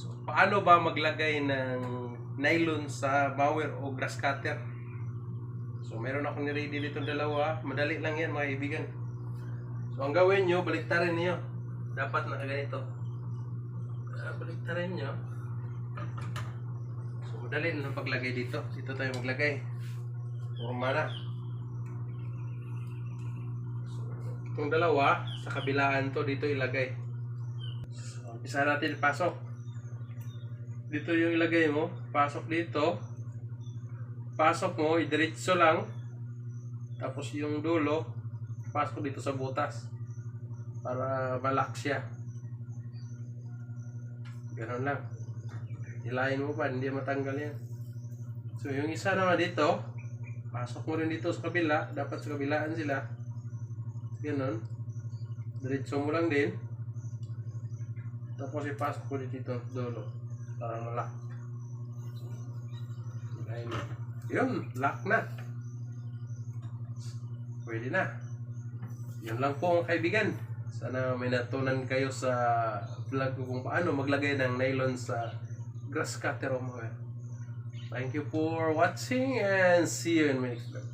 So, paano ba maglagay ng nylon sa mower o grass cutter? So, meron akong niready dito dalawa. Madali lang yan, mga kaibigan. So, ang gawin nyo, baliktarin niyo. Dapat na ganito. Ah, baliktarin nyo. So, madali na paglagay dito. Dito tayo maglagay. Forma na. So, itong dalawa, sa kabilaan to, dito ilagay. So, isa natin pasok. Dito yung ilagay mo. Pasok dito. Pasok mo, idiretso lang. Tapos yung dulo, pasok dito sa butas. Para malak siya. Ganon lang. Hilahin mo pa, hindi matanggal yan. So yung isa naman dito, pasok mo rin dito sa kabila. Dapat sa kabilaan sila. Ganon. Diretso mo lang din. Tapos ipasok mo dito dulo. Para malak. Yun, lock na. Pwede na. Yun lang po mga kaibigan. Sana may natunan kayo sa vlog ko kung paano maglagay ng nylon sa grass cutter o mga. Thank you for watching and see you in my next vlog.